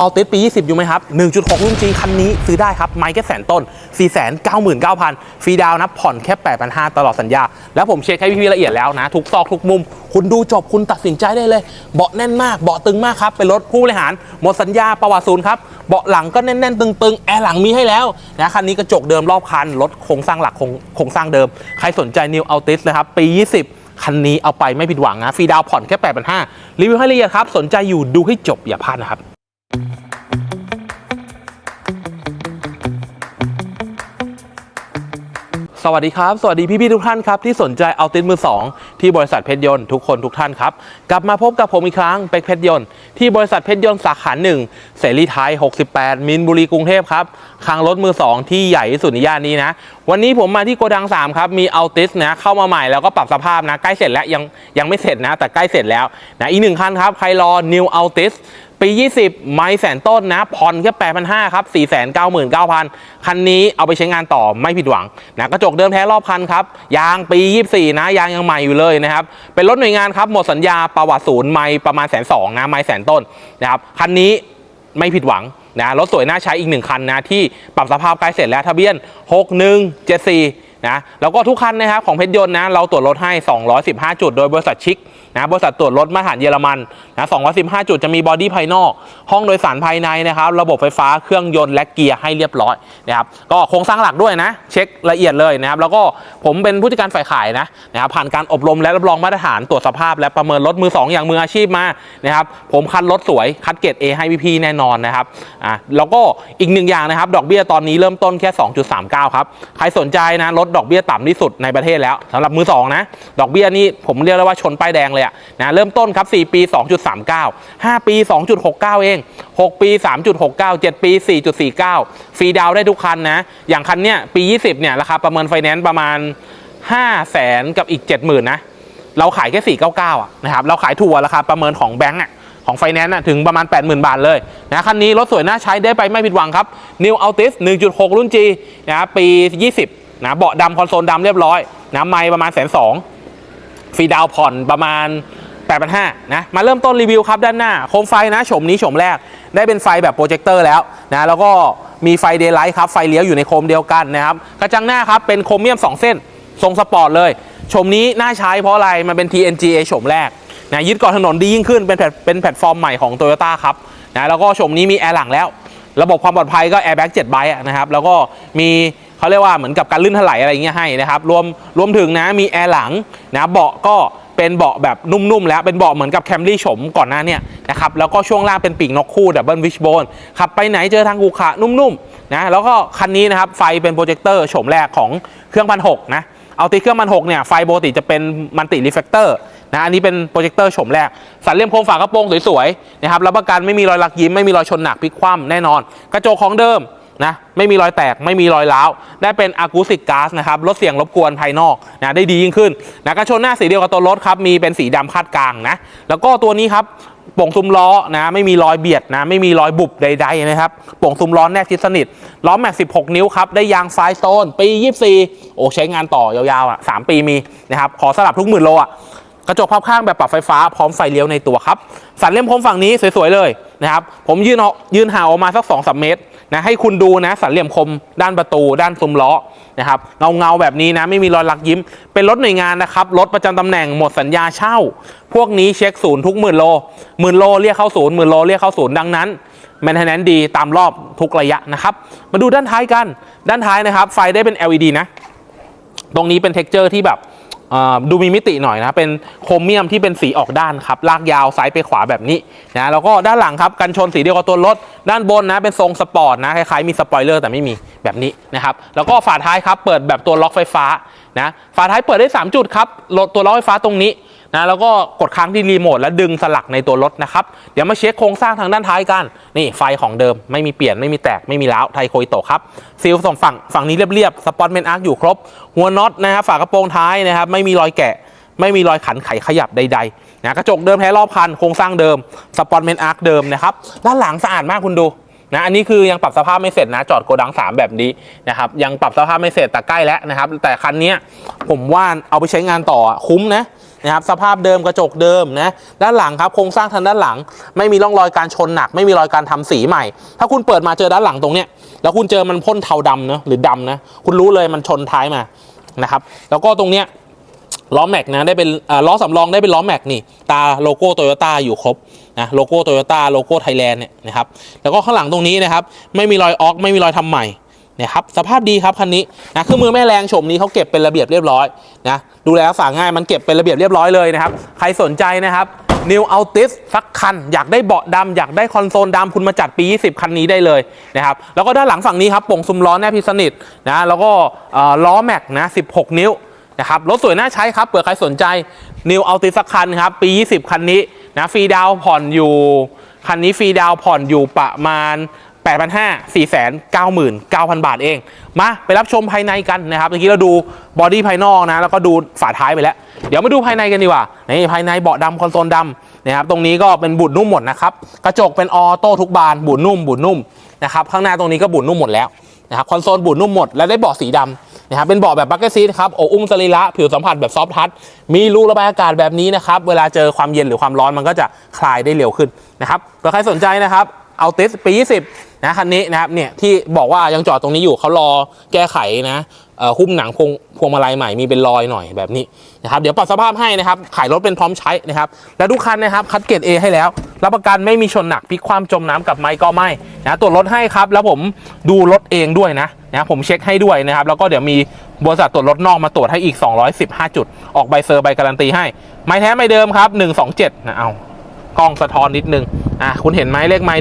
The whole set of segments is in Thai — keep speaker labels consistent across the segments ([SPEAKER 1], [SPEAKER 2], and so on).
[SPEAKER 1] ออติสปี 20 อยู่ไหมครับ 1.6 รุ่นจีคันนี้ซื้อได้ครับ ไม่แค่แสนต้น 499,000 ฟรีดาวนะ ผ่อนแค่ 8,500 ตลอดสัญญา แล้วผมเช็คให้พี่ๆละเอียดแล้วนะ ทุกซอกทุกมุม คุณดูจบคุณตัดสินใจได้เลย เบาะแน่นมาก เบาะตึงมากครับ เป็นรถผู้บริหาร หมดสัญญาประวัติศูนย์ครับ เบาะหลังก็แน่นๆ ตึงๆ แอร์หลังมีให้แล้วนะ คันนี้กระจกเดิมรอบคัน รถโครงสร้างหลักโครงโครงสร้างเดิม ใครสนใจ New Altis นะครับ ปี 20คันนี้เอาไปไม่ผิดหวังนะ ฟรีดาวผ่อนแค่8,500รีวิวให้ละเอียดครับ สนใจอยู่ดูให้จบอย่าพลาดนะครับ สวัสดีครับ สวัสดีพี่ ๆ ทุกท่านครับ ที่สนใจเอาตินมือ 2 ที่บริษัทเพชรยนต์ทุกคนทุกท่านครับ กลับมาพบกับผมอีกครั้งเป็กเพชรยนต์ที่บริษัทเพชรยนต์สาขาหนึ่งเสรีไทย 68 มินบุรีกรุงเทพครับคลังรถมือ 2 ที่ใหญ่ที่สุดในย่านนี้นะ วันนี้ผมมาที่โกดัง 3 ครับ มีเอาติสนะเข้ามาใหม่แล้วก็ปรับสภาพนะ ใกล้เสร็จแล้วยังยังไม่เสร็จนะ แต่ใกล้เสร็จแล้วนะอีกหนึ่งคันครับใครรอ New Altis ปี 20 ไม่แสนต้นนะผ่อนแค่8,500ครับ499,000คันนี้เอาไปใช้งานต่อไม่ผิดหวังนะกระจกเดิมแท้รอบคันครับยางปี 24 นะยางยังใหม่อยู่เลยนะครับเป็นรถหน่วยงานครับหมดสัญญาประวัติศูนย์ไม่ประมาณแสนสองนะไม่แสนต้นนะครับคันนี้ไม่ผิดหวังนะรถสวยน่าใช้อีกหนึ่งคันนะที่ปรับสภาพใกล้เสร็จแล้วทะเบียน 6174นะแล้วก็ทุกคันนะครับของเพชรยนต์นะเราตรวจรถให้ 215 จุดโดยบริษัทชิค นะบริษัทตรวจรถมาตรฐานเยอรมันนะ215 จุดจะมีบอดี้ภายนอก ห้องโดยสารภายในนะครับ ระบบไฟฟ้าเครื่องยนต์และเกียร์ให้เรียบร้อยนะครับก็โครงสร้างหลักด้วยนะ เช็คละเอียดเลยนะครับ แล้วก็ผมเป็นผู้จัดการฝ่ายขายนะนะครับผ่านการอบรมและรับรองมาตรฐานตรวจสภาพ และประเมินรถมือ 2 อย่างมืออาชีพมานะครับผมคัดรถสวยคัดเกรด A ให้พี่ๆแน่นอนนะครับอะแล้วก็อีกหนึ่งอย่างนะครับ ดอกเบี้ยตอนนี้เริ่มต้นแค่ 2.39 ครับ ใครสนใจนะลดดอกเบี้ยต่ำที่สุดในประเทศแล้วสำหรับมือสองนะดอกเบี้ยนี่ผมเรียกได้ว่าชนป้ายแดงเลยอะนะเริ่มต้นครับ 4 ปี 2.39 5 ปี 2.69 เอง 6 ปี 3.69 7 ปี 4.49 ฟรีดาวได้ทุกคันนะ อย่างคันเนี้ยปี 20 เนี่ยราคาประเมินไฟแนนซ์ประมาณ5แสนกับอีก 70,000นะ เราขายแค่ 499อะนะครับ เราขายถูกกว่าราคาประเมินของแบงก์อะของไฟแนนซ์ถึงประมาณ 80,000 บาทเลยนะคันนี้รถสวยน่าใช้ได้ไปไม่ผิดหวังครับ New Altis 1.6 รุ่น G นะครับปี 20นะเบาะดำคอนโซลดำเรียบร้อยนะไมล์ประมาณแสนสอง ฟรีดาวผ่อนประมาณ 8,500นะมาเริ่มต้นรีวิวครับด้านหน้าโคมไฟนะโฉมนี้โฉมแรก ได้เป็นไฟแบบโปรเจคเตอร์แล้วนะแล้วก็มีไฟเดย์ไลท์ครับไฟเลี้ยวอยู่ในโคมเดียวกันนะครับกระจังหน้าครับเป็นโครเมียม 2 เส้น ทรงสปอร์ตเลยโฉมนี้น่าใช้เพราะอะไรมันเป็น TNGA โฉมแรกนะยึดเกาะถนนดียิ่งขึ้นเป็นแพลตเป็นแพลตฟอร์มใหม่ของ Toyota ครับนะแล้วก็โฉมนี้มีแอร์หลังแล้ว ระบบความปลอดภัยก็แอร์แบ็ก7ใบนะครับแล้วก็มี เขาเรียกว่าเหมือนกับการลื่นถลายอะไรอย่างเงี้ยให้นะครับรวมรวมถึงนะมีแอร์หลังนะเบาะก็เป็นเบาะแบบนุ่มๆแล้วเป็นเบาะเหมือนกับแคมรี่โฉมก่อนหน้าเนี่ยนะครับแล้วก็ช่วงล่างเป็นปีกนกคู่ดับเบิลวิชโบนขับไปไหนเจอทางกูขะนุ่มๆนะแล้วก็คันนี้นะครับไฟเป็นโปรเจคเตอร์โฉมแรกของเครื่องพันหกนะเอาติเครื่องพันหกเนี่ยไฟปกติจะเป็นมันติรีเฟกเตอร์นะอันนี้เป็นโปรเจคเตอร์โฉมแรก สันเลี่ยมโครงฝากระโปรงสวยๆนะครับรับประกันไม่มีรอยลักยิ้มไม่มีรอยชนหนักพลิกคว่ำแน่นอน กระจกของเดิม นะไม่มีรอยแตกไม่มีรอยร้าวได้เป็นอะคูสติกก๊าซนะครับลดเสียงรบกวนภายนอกนะได้ดียิ่งขึ้นนะกระชนหน้าสีเดียวกับตัวรถครับมีเป็นสีดำคาดกลางนะแล้วก็ตัวนี้ครับโป่งซุ้มล้อนะไม่มีรอยเบียดนะไม่มีรอยบุบใดๆนะครับโป่งซุ้มล้อแนบชิดสนิทล้อแม็ก 16 นิ้วครับได้ยางไฟสโตนปี 24 โอ้ใช้งานต่อยาวๆอะ3ปีมีนะครับขอสลับทุกหมื่นโลอะกระจกพับข้างแบบปรับไฟฟ้าพร้อมไฟเลี้ยวในตัวครับ สันเลี่ยมคมฝั่งนี้สวยๆเลยนะครับผมยืนเอายืนห่างออกมาสัก2อสเมตร นะให้คุณดูนะสันเหลี่ยมคมด้านประตู ด้านซุ้มล้อนะครับเงาเงาแบบนี้นะไม่มีรอยลักยิ้ม เป็นรถหน่วยงานนะครับรถประจำตำแหน่งหมดสัญญาเช่า พวกนี้เช็คศูนย์ทุกหมื่นโลหมื่นโลเรียกเข้าศูนย์หมื่นโลเรียกเข้าศูนย์ดังนั้นแมนเทนแนนดีตามรอบทุกระยะนะครับมาดูด้านท้ายกันด้านท้ายนะครับ ไฟได้เป็น LED นะตรงนี้เป็นเท็กเจอร์ที่แบบ ดูมีมิติหน่อยนะ เป็นโครเมียมที่เป็นสีออกด้านครับ ลากยาวซ้ายไปขวาแบบนี้นะแล้วก็ด้านหลังครับกันชนสีเดียวกับตัวรถ ด้านบนนะเป็นทรงสปอร์ตนะคล้ายๆมีสปอยเลอร์แต่ไม่มีแบบนี้นะครับ แล้วก็ฝาท้ายครับเปิดแบบตัวล็อกไฟฟ้านะฝาท้ายเปิดได้ 3 จุดครับตัวล็อกไฟฟ้าตรงนี้ นะแล้วก็กดค้างที่รีโมทแล้วดึงสลักในตัวรถนะครับ เดี๋ยวมาเช็คโครงสร้างทางด้านท้ายกัน นี่ไฟของเดิมไม่มีเปลี่ยนไม่มีแตกไม่มีล้าวไทโคยโตครับซีลสองฝั่งฝั่งนี้เรียบๆสปอตเมนอาร์คอยู่ครบ หัวน็อตนะครับฝากระโปรงท้ายนะครับไม่มีรอยแกะไม่มีรอยขันไขขยับใดๆนะกระจกเดิมแท้รอบคันโครงสร้างเดิมสปอตเมนอาร์คเดิมนะครับด้านหลังสะอาดมากคุณดูนะอันนี้คือยังปรับสภาพไม่เสร็จนะจอดโกดัง 3 แบบนี้นะครับยังปรับสภาพไม่เสร็จแต่ใกล้แล้วนะครับแต่คันนี้ผมว่าเอาไปใช้งานต่อคุ้มนะ นะครับสภาพเดิมกระจกเดิมนะด้านหลังครับโครงสร้างทางด้านหลัง ไม่มีร่องรอยการชนหนัก ไม่มีรอยการทำสีใหม่ ถ้าคุณเปิดมาเจอด้านหลังตรงเนี้ยแล้วคุณเจอมันพ่นเทาดำเนะหรือดำนะคุณรู้เลยมันชนท้ายมานะครับแล้วก็ตรงเนี้ยล้อแม็กนะได้เป็นล้อสำรองได้เป็นล้อแม็กนี่ตาโลโก้โตโยต้าอยู่ครบนะโลโก้โตโยต้าโลโก้ไทยแลนด์เนี่ยนะครับแล้วก็ข้างหลังตรงนี้นะครับไม่มีรอยออกไม่มีรอยทำใหม่ นะครับสภาพดีครับคันนี้นะเครื่องมือแม่แรงโฉมนี้เขาเก็บเป็นระเบียบเรียบร้อยนะดูแลรักษาง่ายมันเก็บเป็นระเบียบเรียบร้อยเลยนะครับใครสนใจนะครับ New Altis สักคัน อยากได้เบาะดำอยากได้คอนโซลดำคุณมาจัดปี 20 คันนี้ได้เลยนะครับแล้วก็ด้านหลังฝั่งนี้ครับป่งซุ้มล้อแนบพิสนิทนะแล้วก็ล้อแม็กนะ 16 นิ้วนะครับรถสวยน่าใช้ครับเผื่อใครสนใจ New a l t i สักคันครับปี 20 คันนี้นะฟรีดาวผ่อนอยู่ คันนี้ฟรีดาวผ่อนอยู่ประมาณ 8,500 499,000 บาทเอง มาไปรับชมภายในกันนะครับเมื่อกี้เราดูบอดี้ภายนอกนะ แล้วก็ดูฝาท้ายไปแล้ว เดี๋ยวมาดูภายในกันดีกว่านี่ภายในเบาะดำคอนโซลดำนะครับตรงนี้ก็เป็นบุดนุ่มหมดนะครับ กระจกเป็นออโต้ทุกบานบุดนุ่มบุดนุ่มนะครับข้างหน้าตรงนี้ก็บุดนุ่มหมดแล้วนะครับคอนโซลบุดนุ่มหมดและได้เบาะสีดำนะครับเป็นเบาะแบบบักเก็ตซีทครับโอ้อุ้มสรีระผิวสัมผัสแบบซอฟท์ทัชมีรูระบายอากาศแบบนี้นะครับเวลาเจอความเย็นหรือความร้อนมันก็จะคลายได้เร็วขึ้นนะครับใครสนใจนะครับ เอาติสปี20นะคันนี้นะครับเนี่ยที่บอกว่ายังจอดตรงนี้อยู่เขารอแก้ไขนะเอ่อหุ้มหนังพวงพวงมาลัยใหม่มีเป็นรอยหน่อยแบบนี้นะครับเดี๋ยวปรับสภาพให้นะครับขายรถเป็นพร้อมใช้นะครับและทุกคันนะครับคัดเกรด A ให้แล้ว รับประกันไม่มีชนหนักพลิกความจมน้ำกับไม้ก็ไม่นะตรวจรถให้ครับ แล้วผมดูรถเองด้วยนะนะผมเช็คให้ด้วยนะครับ แล้วก็เดี๋ยวมีบริษัทตรวจรถนอกมาตรวจให้อีก 215 จุด ออกใบเซอร์ใบการันตีให้ ไม้แท้ไม้เดิมครับ 127นะเอา กล้องสะท้อนนิดนึงอะคุณเห็นไหมเลขไม้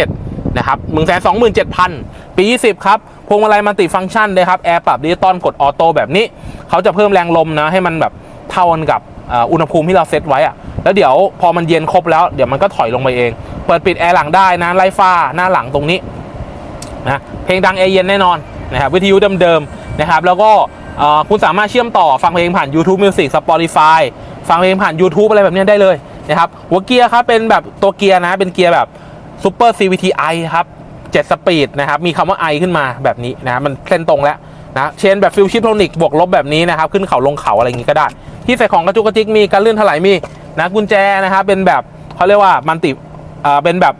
[SPEAKER 1] 127นะครับมึงแสนสองหมื่นเจ็ดพันปี20ครับพวงมาลัยมัลติฟังก์ชันเลยครับแอร์ปรับดิจิตอลกดออโต้แบบนี้ เขาจะเพิ่มแรงลมนะให้มันแบบเท่ากันกับอ่ออุณหภูมิที่เราเซตไว้อะแล้วเดี๋ยวพอมันเย็นครบแล้วเดี๋ยวมันก็ถอยลงไปเอง เปิดปิดแอร์หลังได้นะไล่ฟ้าหน้าหลังตรงนี้นะเพลงดังแอร์เย็นแน่นอนนะครับวิทยุเดิมๆนะครับแล้วก็อ่อคุณสามารถเชื่อมต่อฟังเพลงผ่าน YouTube Music Spotify ฟังเพลงผ่าน YouTube อะไรแบบนี้ได้เลย นะครับหัวเกียร์ครับเป็นแบบตัวเกียร์นะเป็นเกียร์แบบ Super CVTi ครับ7สปีดนะครับมีคำว่า i ขึ้นมาแบบนี้นะมันเส้นตรงแล้วนะเชนแบบฟิวชิปโทนิกบวกลบแบบนี้นะครับขึ้นเขาลงเขาอะไรอย่างนี้ก็ได้ ที่ใส่ของกระจุกกระจิกมีการเลื่อนถลายมีนะกุญแจนะครับเป็นแบบเขาเรียกว่ามันติเอ่อเป็นแบบ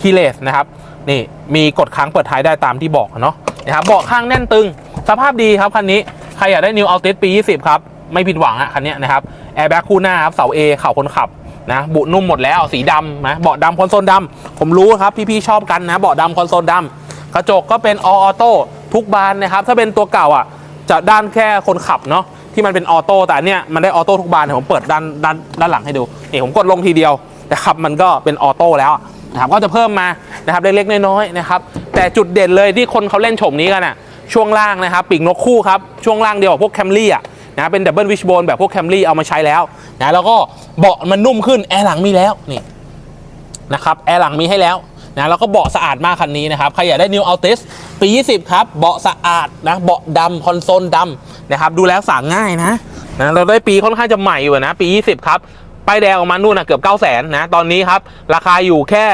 [SPEAKER 1] คีเลสนะครับนี่มีกดค้างเปิดท้ายได้ตามที่บอกเนาะนะครับเบาะข้างแน่นตึง สภาพดีครับคันนี้ใครอยากได้ New Altis ปี 20 ครับ ไม่ผิดหวังอะคันนี้นะครับแอร์แบ็กคู่หน้าครับเสา A เข่าคนขับ นะบุนุ่มหมดแล้วสีดำนะเบาะดำคอนโซลดำผมรู้ครับพี่ๆชอบกันนะเบาะดำคอนโซลดำกระจกก็เป็นออโต้ทุกบานนะครับ ถ้าเป็นตัวเก่าอะ จะด้านแค่คนขับเนาะที่มันเป็นออโต้แต่อันเนี้ยมันได้ออโต้ทุกบานผมเปิดด้านด้านด้านหลังให้ดูนี่ผมกดลงทีเดียวนะครับมันก็เป็นออโต้แล้วนะครับก็จะเพิ่มมานะครับเล็กๆน้อยๆนะครับแต่จุดเด่นเลยที่คนเขาเล่นโฉมนี้กันอะช่วงล่างนะครับปีกนกคู่ครับช่วงล่างเดียวกับพวกแคมรี่อะ นะเป็นดับเบิลวิชโบนแบบพวกแคมรี่เอามาใช้แล้วนะแล้วก็เบาะมันนุ่มขึ้นแอร์หลังมีแล้วนี่นะครับแอร์หลังมีให้แล้วนะแล้วก็เบาะสะอาดมากคันนี้นะครับ ใครอยากได้ New Altis ปี 20 ครับ เบาะสะอาดนะเบาะดำคอนโซลดำนะครับดูแลรักษาง่ายนะนะเราได้ปีค่อนข้างจะใหม่อยู่นะ ปี 20 ครับป้ายแดงออกมานู่นนะเกือบ 9 0 0 0 0นะตอนนี้ครับ ราคาอยู่แค่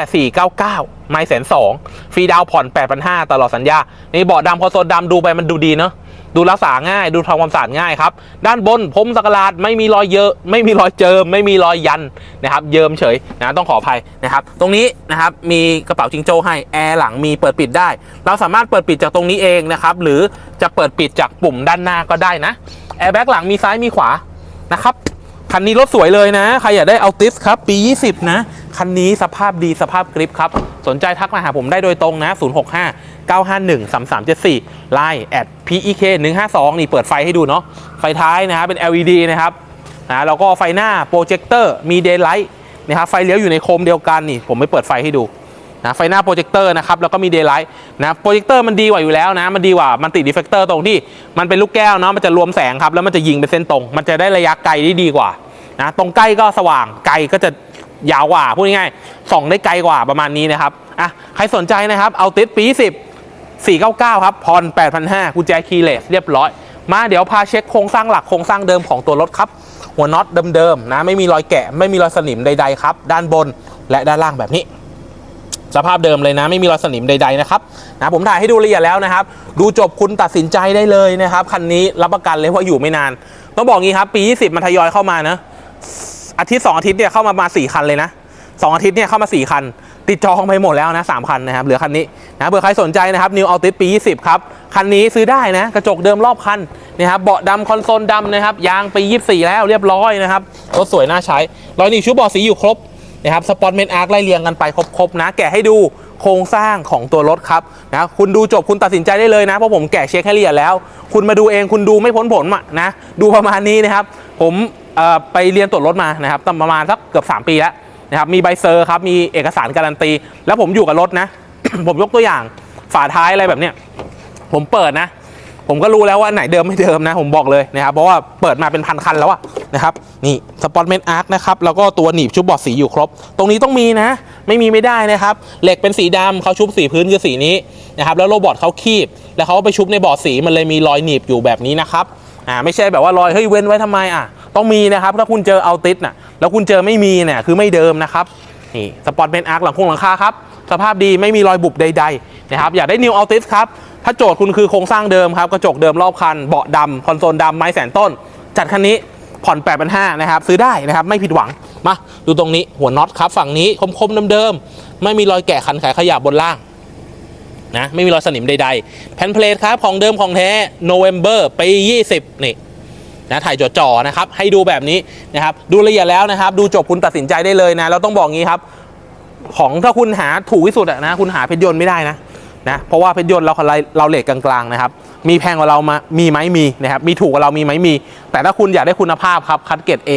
[SPEAKER 1] 499 ไม่แสนสองฟรีดาวผ่อน 8,500 ตลอดสัญญา นี่เบาะดำคอนโซลดำดูไปมันดูดีเนาะ ดูรักษาง่าย ดูทำความสะอาดง่ายครับด้านบนพรมสักหลาดไม่มีรอยเยอะ ไม่มีรอยเจิม ไม่มีรอยยันนะครับ เยิมเฉยนะต้องขออภัยนะครับ ตรงนี้นะครับมีกระเป๋าจิงโจ้ให้แอร์หลังมีเปิดปิดได้ เราสามารถเปิดปิดจากตรงนี้เองนะครับ หรือจะเปิดปิดจากปุ่มด้านหน้าก็ได้นะแอร์แบ็กหลังมีซ้ายมีขวานะครับคันนี้รถสวยเลยนะ ใครอยากได้เอาติสครับปี 20 นะ คันนี้สภาพดีสภาพกริปครับ สนใจทักมาหาผมได้โดยตรงนะ 065 951 3374ไลน์แอด PEK 152นี่เปิดไฟให้ดูเนาะไฟท้ายนะครับเป็น LED นะครับนะแล้วก็ไฟหน้าโปรเจคเตอร์มีเดย์ไลท์นะครับไฟเลี้ยวอยู่ในโคมเดียวกันนี่ ผมไม่เปิดไฟให้ดูนะไฟหน้าโปรเจคเตอร์นะครับแล้วก็มีเดย์ไลท์นะโปรเจคเตอร์มันดีกว่าอยู่แล้วนะ มันดีกว่ามันติดดีเฟกเตอร์ตรงที่ มันเป็นลูกแก้วเนาะมันจะรวมแสงครับ แล้วมันจะยิงเป็นเส้นตรง มันจะได้ระยะไกลได้ดีกว่านะตรงใกล้ก็สว่างไกลก็จะ ยาวกว่าพูดง่ายๆส่องได้ไกลกว่าประมาณนี้นะครับอะใครสนใจนะครับเอาติดปี10 499 ครับพร8,500กุญแจคีย์เลสเรียบร้อย มาเดี๋ยวพาเช็คโครงสร้างหลักโครงสร้างเดิมของตัวรถครับ หัวน็อตเดิมๆนะไม่มีรอยแกะ ไม่มีรอยสนิมใดๆครับ ด้านบนและด้านล่างแบบนี้ สภาพเดิมเลยนะ ไม่มีรอยสนิมใดๆนะครับนะผมถ่ายให้ดูละเอียดแล้วนะครับ ดูจบคุณตัดสินใจได้เลยนะครับคันนี้รับประกันเลยว่าอยู่ไม่นาน ต้องบอกงี้ครับปี 20มันทยอยเข้ามานะ อาทิตย์สองอาทิตย์เนี่ยเข้ามามาสี่คันเลยนะสองอาทิตย์เนี่ยเข้ามาสี่คัน ติดจองไปหมดแล้วนะสามคันนะครับ เหลือคันนี้นะเผื่อใครสนใจนะครับ New Altis ปี 20 ครับ คันนี้ซื้อได้นะ กระจกเดิมรอบคันนะครับเบาะดำคอนโซลดำนะครับ ยางปี 24 แล้วเรียบร้อยนะครับ รถสวยน่าใช้รอยหนีบชุบเบาะสีอยู่ครบนะครับ สปอตเมนอาร์คไล่เรียงกันไปครบๆนะ แกะให้ดูโครงสร้างของตัวรถครับนะคุณดูจบคุณตัดสินใจได้เลยนะ เพราะผมแกะเช็คให้ละเอียดแล้ว คุณมาดูเองคุณดูไม่พ้นผลอะนะ ดูประมาณนี้นะครับ ผม ไปเรียนตรวจรถมานะครับประมาณสักเกือบ 3 ปีแล้วนะครับมีใบเซอร์ครับมีเอกสารการันตี แล้วผมอยู่กับรถนะ ผมยกตัวอย่างฝาท้ายอะไรแบบเนี้ยผมเปิดนะ ผมก็รู้แล้วว่าไหนเดิมไม่เดิมนะ ผมบอกเลยนะครับ เพราะว่าเปิดมาเป็นพันคันแล้วอะนะครับ นี่สปอตเมนอาร์คนะครับ แล้วก็ตัวหนีบชุบบอดสีอยู่ครบ ตรงนี้ต้องมีนะ ไม่มีไม่ได้นะครับ เหล็กเป็นสีดำเขาชุบสีพื้นคือสีนี้นะครับ แล้วโรบอทเขาคีบ แล้วเขาไปชุบในบอดสีมันเลยมีรอยหนีบอยู่แบบนี้นะครับ อ่าไม่ใช่แบบว่ารอยเฮ้ยเว้นไว้ทำไมอะ ต้องมีนะครับถ้าคุณเจอเอาติสน่ะแล้วคุณเจอไม่มีเนี่ยคือไม่เดิมนะครับนี่สปอร์ตเมนอาร์คหลังโครงหลังคาครับสภาพดีไม่มีรอยบุบใดๆนะครับอยากได้นิวเอัลติสครับถ้าโจทย์คุณคือโครงสร้างเดิมครับกระจกเดิมรอบคันเบาะดำคอนโซลดำไม้แสนต้น จัดคันนี้ผ่อน8 5 0 0นะครับซื้อได้นะครับไม่ผิดหวังมาดูตรงนี้หัวน็อตครับฝั่งนี้คมๆเดิมๆไม่มีรอยแกะขันไขขยับนล่างนะไม่มีรอยสนิมใดๆ แผ่นเพลทครับของเดิมของแท้ November ปี 20 นี่ นะถ่ายจ่อๆนะครับให้ดูแบบนี้นะครับดูละเอียดแล้วนะครับ ดูจบคุณตัดสินใจได้เลยนะเราต้องบอกงี้ครับ ของถ้าคุณหาถูกที่สุดนะคุณหาเพชรยนต์ไม่ได้นะ นะเพราะว่าเพชรยนต์เราเราเลทกลางๆนะครับมีแพงกว่าเรามามีไหมมีนะครับมีถูกกว่าเรามีไหมมี แต่ถ้าคุณอยากได้คุณภาพครับคัดเกรด A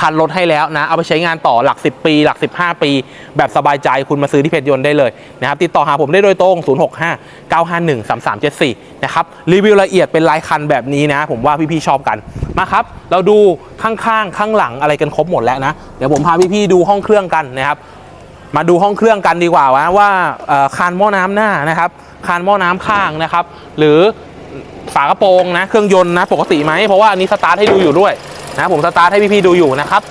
[SPEAKER 1] คันรถให้แล้วนะเอาไปใช้งานต่อหลัก 10 ปี หลัก 15 ปี แบบสบายใจคุณมาซื้อที่เพชรยนต์ได้เลยนะครับติดต่อหาผมได้โดยตรง 065 951 3374 นะครับรีวิวละเอียดเป็นรายคันแบบนี้นะ ผมว่าพี่ๆชอบกันมาครับ เราดูข้างๆ ข้างหลังอะไรกันครบหมดแล้วนะ เดี๋ยวผมพาพี่ๆดูห้องเครื่องกันนะครับ มาดูห้องเครื่องกันดีกว่าว่าวาคานหม้อน้ำหน้านะครับ คานหม้อน้ำข้างนะครับ หรือฝากระโปรงนะเครื่องยนต์นะปกติไหมเพราะว่าอันนี้สตาร์ทให้ดูอยู่ด้วยนะผมสตาร์ทให้พี่ๆดูอยู่นะครับ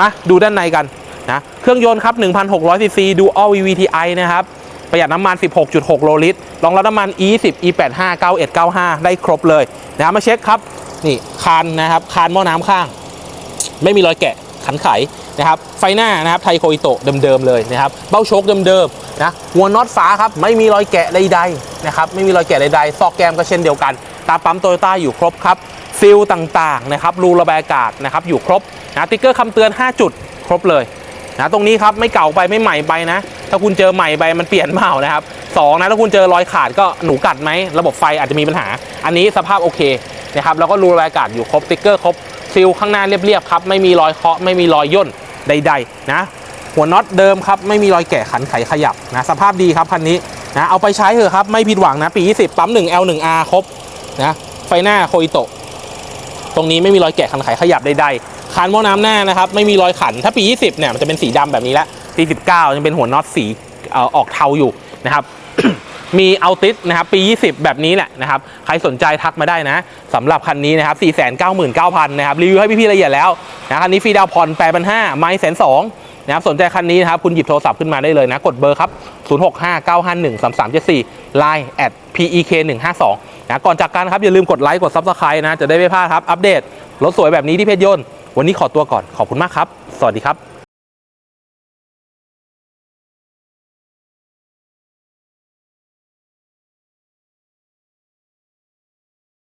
[SPEAKER 1] มาดูด้านในกันนะเครื่องยนต์ครับ 1,600ซีซีดู all VVTi นะครับ ประหยัดน้ำมัน 16.6 โลลิตรรองรับน้ำมัน E10 E85 91 95 ได้ครบเลยนะมาเช็คครับ นี่คานนะครับคานหม้อน้ำข้าง ไม่มีรอยแกะ ขันไขนะครับไฟหน้านะครับไทโคอิโตะเดิมๆเลยนะครับเบ้าโชคเดิมๆนะหัวน็อตฝาครับไม่มีรอยแกะใดๆนะครับไม่มีรอยแกะใดๆซอกแกมก็เช่นเดียวกันตาปั๊มโตโยต้าอยู่ครบครับฟิลต่างๆนะครับรูระบายอากาศนะครับอยู่ครบนะติ๊กเกอร์คำเตือน 5 จุดครบเลยนะตรงนี้ครับไม่เก่าไปไม่ใหม่ไปนะ ถ้าคุณเจอใหม่ไปมันเปลี่ยนเปล่านะครับสองนะถ้าคุณเจอรอยขาดก็หนูกัดไหมระบบไฟอาจจะมีปัญหา อันนี้สภาพโอเคนะครับแล้วก็รูระบายอากาศอยู่ครบติ๊กเกอร์ครบ ซิลข้างหน้าเรียบๆครับ ไม่มีรอยเคาะไม่มีรอยย่นใดๆนะหัวน็อตเดิมครับ ไม่มีรอยแกะขันไขขยับนะสภาพดีครับคันนี้นะเอาไปใช้เถอะครับ ไม่ผิดหวังนะปี 20 ปั๊ม 1 L 1 R ครบนะไฟหน้าโคอิโตะตรงนี้ไม่มีรอยแกะขันไขขยับใดๆคานหม้อน้ำหน้านะครับ ไม่มีรอยขันถ้าปี 20 เนี่ยมันจะเป็นสีดำแบบนี้แล้วปี19จะเป็นหัวน็อตสีออกเทาอยู่นะครับ มีเอาติสนะครับปี 20 แบบนี้แหละนะครับใครสนใจทักมาได้นะสำหรับคันนี้นะครับ 499,000 นะครับรีวิวให้พี่ๆละเอียดแล้วนะคันนี้ฟรีดาวผ่อน8,500ไม้แสนสองนะครับสนใจคันนี้นะครับคุณหยิบโทรศัพท์ขึ้นมาได้เลยนะ กดเบอร์ครับ 0659513374 Line at pek 152 นะก่อนจากกันครับ อย่าลืมกดไลค์กด Subscribe นะ จะได้ไม่พลาดครับ อัปเดตรถสวยแบบนี้ที่เพชรยนต์ วันนี้ขอตัวก่อนขอบคุณมากครับ สวัสดีครับ